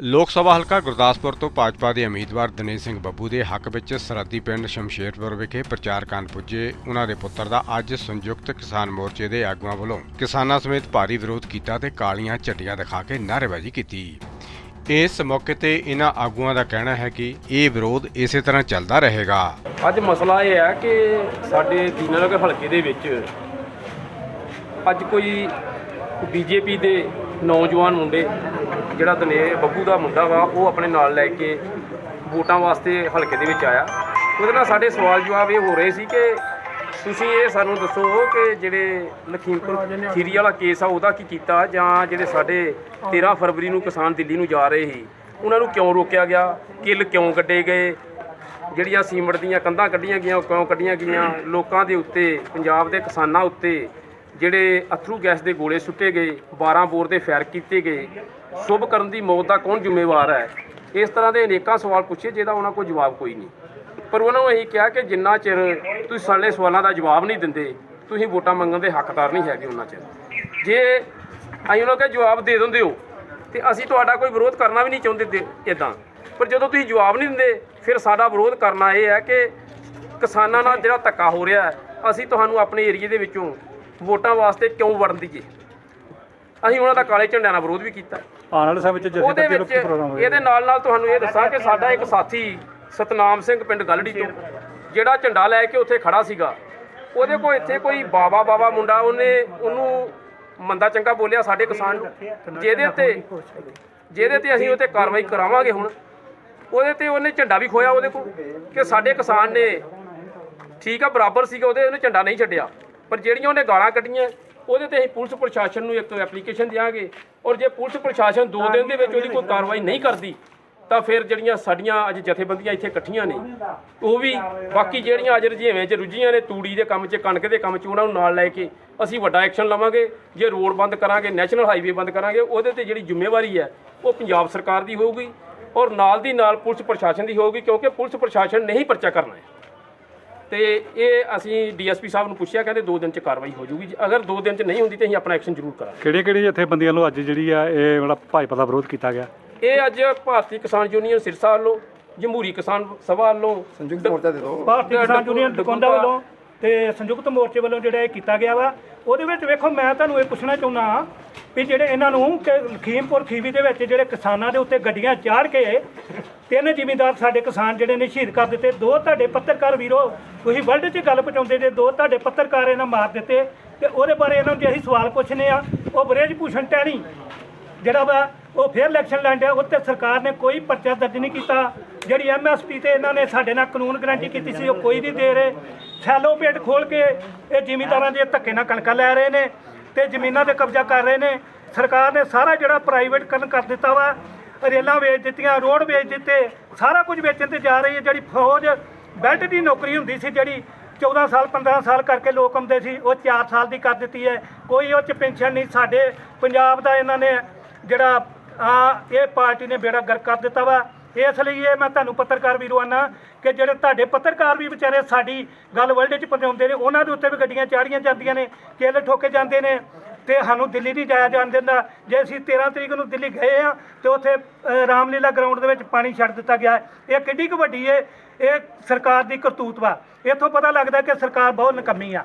ਲੋਕ ਸਭਾ ਹਲਕਾ ਗੁਰਦਾਸਪੁਰ ਤੋਂ ਭਾਜਪਾ ਦੇ ਉਮੀਦਵਾਰ ਦਿਨੇਸ਼ ਸਿੰਘ ਬੱਬੂ ਦੇ ਹੱਕ ਵਿੱਚ ਸਰਹੱਦੀ ਪਿੰਡ ਸ਼ਮਸ਼ੇਰਪੁਰ ਵਿਖੇ ਪ੍ਰਚਾਰ ਕਰਨ ਪੁੱਜੇ। ਉਹਨਾਂ ਦੇ ਪੁੱਤਰ ਦਾ ਅੱਜ ਸੰਯੁਕਤ ਕਿਸਾਨ ਮੋਰਚੇ ਦੇ ਆਗੂਆਂ ਵੱਲੋਂ ਕਿਸਾਨਾਂ ਸਮੇਤ ਭਾਰੀ ਵਿਰੋਧ ਕੀਤਾ ਤੇ ਕਾਲੀਆਂ ਝੰਡੀਆਂ ਦਿਖਾ ਕੇ ਨਾਅਰੇਬਾਜ਼ੀ ਕੀਤੀ। ਇਸ ਮੌਕੇ ਤੇ ਇਹਨਾਂ ਆਗੂਆਂ ਦਾ ਕਹਿਣਾ ਹੈ ਕਿ ਇਹ ਵਿਰੋਧ ਇਸੇ ਤਰ੍ਹਾਂ ਚੱਲਦਾ ਰਹੇਗਾ। ਅੱਜ ਮਸਲਾ ਇਹ ਹੈ ਕਿ ਸਾਡੇ ਦੀਨਾਨਗਰ ਹਲਕੇ ਦੇ ਵਿੱਚ ਅੱਜ ਕੋਈ ਬੀਜੇਪੀ ਦੇ ਨੌਜਵਾਨ ਮੁੰਡੇ, ਜਿਹੜਾ ਦਨੇ ਬੱਬੂ ਦਾ ਮੁੰਡਾ ਵਾ, ਉਹ ਆਪਣੇ ਨਾਲ ਲੈ ਕੇ ਵੋਟਾਂ ਵਾਸਤੇ ਹਲਕੇ ਦੇ ਵਿੱਚ ਆਇਆ। ਉਹਦੇ ਨਾਲ ਸਾਡੇ ਸਵਾਲ ਜਵਾਬ ਇਹ ਹੋ ਰਹੇ ਸੀ ਕਿ ਤੁਸੀਂ ਇਹ ਸਾਨੂੰ ਦੱਸੋ ਕਿ ਜਿਹੜੇ ਲਖੀਮਪੁਰ ਖੀਰੀ ਵਾਲਾ ਕੇਸ ਆ, ਉਹਦਾ ਕੀ ਕੀਤਾ? ਜਾਂ ਜਿਹੜੇ ਸਾਡੇ 13 ਫਰਵਰੀ ਨੂੰ ਕਿਸਾਨ ਦਿੱਲੀ ਨੂੰ ਜਾ ਰਹੇ ਸੀ, ਉਹਨਾਂ ਨੂੰ ਕਿਉਂ ਰੋਕਿਆ ਗਿਆ? ਕਿੱਲ ਕਿਉਂ ਕੱਢੇ ਗਏ? ਜਿਹੜੀਆਂ ਸੀਮਟ ਦੀਆਂ ਕੰਧਾਂ ਕੱਢੀਆਂ ਗਈਆਂ, ਉਹ ਕਿਉਂ ਕੱਢੀਆਂ ਗਈਆਂ? ਲੋਕਾਂ ਦੇ ਉੱਤੇ, ਪੰਜਾਬ ਦੇ ਕਿਸਾਨਾਂ ਉੱਤੇ ਜਿਹੜੇ ਅਥਰੂ ਗੈਸ ਦੇ ਗੋਲੇ ਸੁੱਟੇ ਗਏ 12 ਬੋਰ ਦੇ ਫਾਇਰ ਕੀਤੇ ਗਏ, ਸ਼ੁਭ ਕਰਨ ਦੀ ਮੌਤ ਦਾ ਕੌਣ ਜ਼ਿੰਮੇਵਾਰ ਹੈ? ਇਸ ਤਰ੍ਹਾਂ ਦੇ ਅਨੇਕਾਂ ਸਵਾਲ ਪੁੱਛੇ ਜਿਹਦਾ ਉਹਨਾਂ ਕੋਲ ਜਵਾਬ ਕੋਈ ਨਹੀਂ। ਪਰ ਉਹਨਾਂ ਨੂੰ ਇਹੀ ਕਿਹਾ ਕਿ ਜਿੰਨਾ ਚਿਰ ਤੁਸੀਂ ਸਾਡੇ ਸਵਾਲਾਂ ਦਾ ਜਵਾਬ ਨਹੀਂ ਦਿੰਦੇ, ਤੁਸੀਂ ਵੋਟਾਂ ਮੰਗਣ ਦੇ ਹੱਕਦਾਰ ਨਹੀਂ ਹੈਗੇ ਉਹਨਾਂ ਚਿਰ। ਜੇ ਅਸੀਂ ਉਹਨਾਂ ਕੇ ਜਵਾਬ ਦੇ ਦਿੰਦੇ ਹੋ, ਤੇ ਅਸੀਂ ਤੁਹਾਡਾ ਕੋਈ ਵਿਰੋਧ ਕਰਨਾ ਵੀ ਨਹੀਂ ਚਾਹੁੰਦੇ ਇਦਾਂ ਪਰ ਜਦੋਂ ਤੁਸੀਂ ਜਵਾਬ ਨਹੀਂ ਦਿੰਦੇ, ਫਿਰ ਸਾਡਾ ਵਿਰੋਧ ਕਰਨਾ ਇਹ ਹੈ ਕਿ ਕਿਸਾਨਾਂ ਨਾਲ ਜਿਹੜਾ ਧੱਕਾ ਹੋ ਰਿਹਾ ਅਸੀਂ ਤੁਹਾਨੂੰ ਆਪਣੇ ਏਰੀਏ ਦੇ ਵਿੱਚੋਂ ਵੋਟਾਂ ਵਾਸਤੇ ਕਿਉਂ ਵੜਨ ਦੀਏ ਅਸੀਂ ਉਹਨਾਂ ਦਾ ਕਾਲੇ ਝੰਡਿਆਂ ਨਾਲ ਵਿਰੋਧ ਵੀ ਕੀਤਾ। ਆਉਣ ਵਾਲੇ ਸਮੇਂ ਵਿੱਚ ਉਹਦੇ ਜਥੇਬੰਦੀ ਵਿੱਚ ਪ੍ਰੋਗਰਾਮ ਹੋਏਗਾ ਇਹਦੇ ਨਾਲ ਨਾਲ ਤੁਹਾਨੂੰ ਇਹ ਦੱਸਾਂ ਕਿ ਸਾਡਾ ਇੱਕ ਸਾਥੀ ਸਤਨਾਮ ਸਿੰਘ ਪਿੰਡ ਗਲੜੀ ਤੋਂ ਜਿਹੜਾ ਝੰਡਾ ਲੈ ਕੇ ਉੱਥੇ ਖੜਾ ਸੀਗਾ ਉਹਦੇ ਕੋਲ ਇੱਥੇ ਕੋਈ ਬਾਬਾ ਬਾਬਾ ਮੁੰਡਾ ਉਹਨੇ ਉਹਨੂੰ ਮੰਦਾ ਚੰਗਾ ਬੋਲਿਆ ਸਾਡੇ ਕਿਸਾਨ ਨੂੰ। ਜਿਹਦੇ ਤੇ ਜਿਹਦੇ ਤੇ ਅਸੀਂ ਉਹ ਤੇ ਕਾਰਵਾਈ ਕਰਾਵਾਂਗੇ ਹੁਣ। ਉਹਦੇ ਤੇ ਉਹਨੇ ਝੰਡਾ ਵੀ ਖੋਇਆ ਉਹਦੇ ਕੋਲ ਕਿ ਸਾਡੇ ਕਿਸਾਨ ਨੇ ਠੀਕ ਆ ਬਰਾਬਰ ਸੀਗਾ ਉਹਦੇ ਉਹਨੇ ਝੰਡਾ ਨਹੀਂ ਛੱਡਿਆ। ਪਰ ਜਿਹੜੀਆਂ ਉਹਨੇ ਗਾਲਾਂ ਕੱਢੀਆਂ, ਉਹਦੇ ਤੇ ਅਸੀਂ ਪੁਲਿਸ ਪ੍ਰਸ਼ਾਸਨ ਨੂੰ ਇੱਕ ਐਪਲੀਕੇਸ਼ਨ ਦਿਆਂਗੇ। ਔਰ ਜੇ ਪੁਲਿਸ ਪ੍ਰਸ਼ਾਸਨ 2 ਦਿਨ ਦੇ ਵਿੱਚ ਉਹਦੀ ਕੋਈ ਕਾਰਵਾਈ ਨਹੀਂ ਕਰਦੀ, ਤਾਂ ਫਿਰ ਜਿਹੜੀਆਂ ਸਾਡੀਆਂ ਅੱਜ ਜਥੇਬੰਦੀਆਂ ਇੱਥੇ ਇਕੱਠੀਆਂ ਨੇ, ਉਹ ਵੀ ਬਾਕੀ ਜਿਹੜੀਆਂ ਅੱਜ ਰੁਝੇਵੇਂ 'ਚ ਰੁੱਝੀਆਂ ਨੇ, ਤੂੜੀ ਦੇ ਕੰਮ 'ਚ, ਕਣਕ ਦੇ ਕੰਮ 'ਚ, ਉਹਨਾਂ ਨੂੰ ਨਾਲ ਲੈ ਕੇ ਅਸੀਂ ਵੱਡਾ ਐਕਸ਼ਨ ਲਵਾਂਗੇ। ਜੇ ਰੋਡ ਬੰਦ ਕਰਾਂਗੇ, ਨੈਸ਼ਨਲ ਹਾਈਵੇ ਬੰਦ ਕਰਾਂਗੇ, ਉਹਦੇ ਤੇ ਜਿਹੜੀ ਜ਼ਿੰਮੇਵਾਰੀ ਹੈ, ਉਹ ਪੰਜਾਬ ਸਰਕਾਰ ਦੀ ਹੋਊਗੀ। ਔਰ ਨਾਲ ਦੀ ਨਾਲ ਪੁਲਿਸ ਪ੍ਰਸ਼ਾਸਨ ਦੀ ਹੋਊਗੀ, ਕਿਉਂਕਿ ਪੁਲਿਸ ਪ੍ਰਸ਼ਾਸਨ ਨੇ ਹੀ ਪਰਚਾ ਕਰਨਾ ਹੈ। ਤੇ ਇਹ ਅਸੀਂ ਡੀਐਸਪੀ ਸਾਹਿਬ ਨੂੰ ਪੁੱਛਿਆ ਕਹਿੰਦੇ 2 ਦਿਨ ਚ ਕਾਰਵਾਈ ਹੋ ਜਾਊਗੀ। ਜੇ ਅਗਰ 2 ਦਿਨ ਚ ਨਹੀਂ ਹੁੰਦੀ ਤੇ ਅਸੀਂ ਆਪਣਾ ਐਕਸ਼ਨ ਜ਼ਰੂਰ ਕਰਾਂਗੇ। ਕਿਹੜੀਆਂ ਕਿਹੜੀਆਂ ਜਥੇਬੰਦੀਆਂ ਨੂੰ ਅੱਜ ਜਿਹੜੀ ਆ ਇਹ ਵਾਲਾ ਭਾਜਪਾ ਦਾ ਵਿਰੋਧ ਕੀਤਾ ਗਿਆ? ਇਹ ਅੱਜ ਭਾਰਤੀ ਕਿਸਾਨ ਯੂਨੀਅਨ ਸਿਰਸਾ ਵੱਲੋਂ ਜਮਹੂਰੀ ਕਿਸਾਨ ਸਭਾ ਵੱਲੋਂ ਸੰਯੁਕਤ ਮੋਰਚਾ ਦੇ ਦੋ। ਭਾਰਤੀ ਕਿਸਾਨ ਯੂਨੀਅਨ ਡਕੌਂਦਾ ਵੱਲੋਂ ਤੇ ਸੰਯੁਕਤ ਮੋਰਚੇ ਵੱਲੋਂ ਜਿਹੜਾ ਇਹ ਕੀਤਾ ਗਿਆ ਵਾ ਉਹਦੇ ਵਿੱਚ ਵੇਖੋ ਮੈਂ ਤੁਹਾਨੂੰ ਇਹ ਪੁੱਛਣਾ ਚਾਹੁੰਦਾ ਵੀ ਜਿਹੜੇ ਇਹਨਾਂ ਨੂੰ ਕਿ ਲਖੀਮਪੁਰ ਖੀਵੀ ਦੇ ਵਿੱਚ ਜਿਹੜੇ ਕਿਸਾਨਾਂ ਦੇ ਉੱਤੇ ਗੱਡੀਆਂ ਚਾੜ ਕੇ ਤਿੰਨ ਜ਼ਿਮੀਂਦਾਰ ਸਾਡੇ ਕਿਸਾਨ ਜਿਹੜੇ ਨੇ ਸ਼ਹੀਦ ਕਰ ਦਿੱਤੇ। ਦੋ ਤੁਹਾਡੇ ਪੱਤਰਕਾਰ ਵੀਰੋ, ਤੁਸੀਂ ਵਰਲਡ 'ਚ ਗੱਲ ਪਹੁੰਚਾਉਂਦੇ ਜੇ, ਦੋ ਤੁਹਾਡੇ ਪੱਤਰਕਾਰ ਇਹਨਾਂ ਮਾਰ ਦਿੱਤੇ। ਤੇ ਉਹਦੇ ਬਾਰੇ ਇਹਨਾਂ ਨੂੰ ਜੇ ਅਸੀਂ ਸਵਾਲ ਪੁੱਛਨੇ ਆ, ਉਹ ਬ੍ਰੇਜ ਭੂਸ਼ਣ ਟਹਿਣੀ ਜਿਹੜਾ ਵਾ, ਉਹ ਫੇਰ ਇਲੈਕਸ਼ਨ ਲੜਿਆ ਉੱਤੇ ਸਰਕਾਰ ਨੇ ਕੋਈ ਪਰਚਾ ਦਰਜ ਨਹੀਂ ਕੀਤਾ। ਜਿਹੜੀ ਐਮਐਸਪੀ ਤੇ ਇਹਨਾਂ ਨੇ ਸਾਡੇ ਨਾਲ ਕਾਨੂੰਨ ਗਰੰਟੀ ਕੀਤੀ ਸੀ, ਉਹ ਕੋਈ ਨਹੀਂ ਦੇ ਰਹੇ। ਸੈਲੋ ਪੇਟ ਖੋਲ ਕੇ ਇਹ ਜ਼ਿਮੀਂਦਾਰਾਂ ਦੇ ਧੱਕੇ ਨਾਲ ਕਣਕਾਂ ਲੈ ਰਹੇ ਨੇ ਤੇ ਜ਼ਮੀਨਾਂ ਤੇ ਕਬਜ਼ਾ ਕਰ ਰਹੇ ਨੇ। ਸਰਕਾਰ ਨੇ ਸਾਰਾ ਜਿਹੜਾ ਪ੍ਰਾਈਵੇਟ ਕਰਨ ਕਰ ਦਿੱਤਾ ਵਾ ਰੇਲਾਂ ਵੇਚ ਦਿੱਤੀਆਂ, ਰੋਡ ਵੇਚ ਦਿੱਤੇ, ਸਾਰਾ ਕੁਝ ਵੇਚਣ ਤੇ ਜਾ ਰਹੀ ਹੈ। ਜਿਹੜੀ ਫੌਜ ਬੈਲਟ ਦੀ ਨੌਕਰੀ ਹੁੰਦੀ ਸੀ, ਜਿਹੜੀ 14 ਸਾਲ 15 ਸਾਲ ਕਰਕੇ ਲੋਕ ਆਉਂਦੇ ਸੀ, ਉਹ 4 ਸਾਲ ਦੀ ਕਰ ਦਿੱਤੀ ਹੈ। ਕੋਈ ਉਹ ਚ ਪੈਨਸ਼ਨ ਨਹੀਂ, ਸਾਡੇ ਪੰਜਾਬ ਦਾ ਇਹਨਾਂ ਨੇ ਜਿਹੜਾ, ਆ, ਇਹ ਪਾਰਟੀ ਨੇ ਬੇੜਾ ਗਰਕ ਕਰ ਦਿੱਤਾ ਵਾ। ਇਸ ਲਈ ਇਹ ਮੈਂ ਤੁਹਾਨੂੰ ਪੱਤਰਕਾਰ ਵੀਰੋ ਆਨਾ ਕਿ ਜਿਹੜੇ ਤੁਹਾਡੇ ਪੱਤਰਕਾਰ ਵੀ ਵਿਚਾਰੇ ਸਾਡੀ ਗੱਲ ਵਰਲਡ 'ਚ ਪਹੁੰਚਾਉਂਦੇ ਨੇ, ਉਹਨਾਂ ਦੇ ਉੱਤੇ ਵੀ ਗੱਡੀਆਂ ਚਾੜੀਆਂ ਜਾਂਦੀਆਂ ਨੇ, ਕੇਲੇ ਠੋਕੇ ਜਾਂਦੇ ਨੇ। ਤੇ ਸਾਨੂੰ ਦਿੱਲੀ ਨਹੀਂ ਜਾਇਆ ਜਾਣ ਦਿੰਦਾ। ਜੇ ਅਸੀਂ 13 ਤਰੀਕ ਨੂੰ ਦਿੱਲੀ ਗਏ ਆ, ਤੇ ਉੱਥੇ ਰਾਮਲੀਲਾ ਗਰਾਊਂਡ ਦੇ ਵਿੱਚ ਪਾਣੀ ਛੱਡ ਦਿੱਤਾ ਗਿਆ ਹੈ। ਇਹ ਕਿੱਡੀ ਕੁ ਵੱਡੀ ਹੈ ਇਹ ਸਰਕਾਰ ਦੀ ਕਰਤੂਤ ਵਾ। ਇੱਥੋਂ ਪਤਾ ਲੱਗਦਾ ਕਿ ਸਰਕਾਰ ਬਹੁਤ ਨਕੰਮੀ ਆ।